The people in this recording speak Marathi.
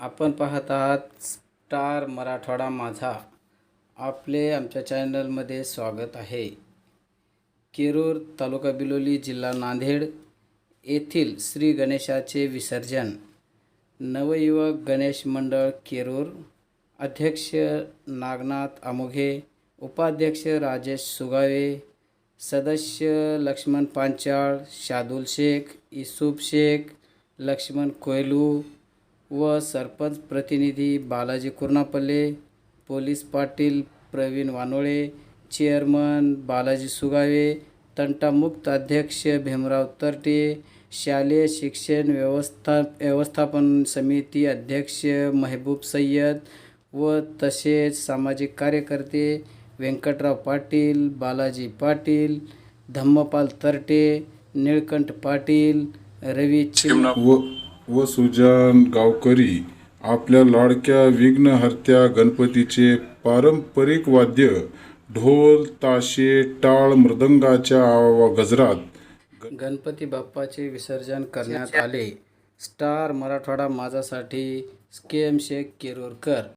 आपण पाहत आहात स्टार मराठवाडा माझा. आपले आमच्या चॅनलमध्ये स्वागत आहे. केरूर तालुका बिलोली जिल्हा नांदेड येथील श्री गणेशाचे विसर्जन. नवयुवक गणेश मंडळ केरूर अध्यक्ष नागनाथ अमोघे उपाध्यक्ष राजेश सुगावे सदस्य लक्ष्मण पांचाळ शादुल शेख इसूब शेख लक्ष्मण कोयलू व सरपंच प्रतिनिधी बालाजी कुर्नापल्ले पोलीस पाटील प्रवीण वानोळे चेअरमन बालाजी सुगावे तंटामुक्त अध्यक्ष भीमराव तरटे शालेय शिक्षण व्यवस्था व्यवस्थापन समिती अध्यक्ष महबूब सय्यद व तसेच सामाजिक कार्यकर्ते व्यंकटराव पाटील बालाजी पाटील धम्मपाल तरटे निळकंठ पाटील रवी चिम व सुजान गावकरी आपल्या लाडक्या विघ्नहर्त्या गणपतीचे पारंपरिक वाद्य ढोल ताशे टाळ मृदंगाच्या गजरात गणपती बाप्पाचे विसर्जन करण्यात आले. स्टार मराठवाडा माझासाठी स्केम शेख केरूरकर.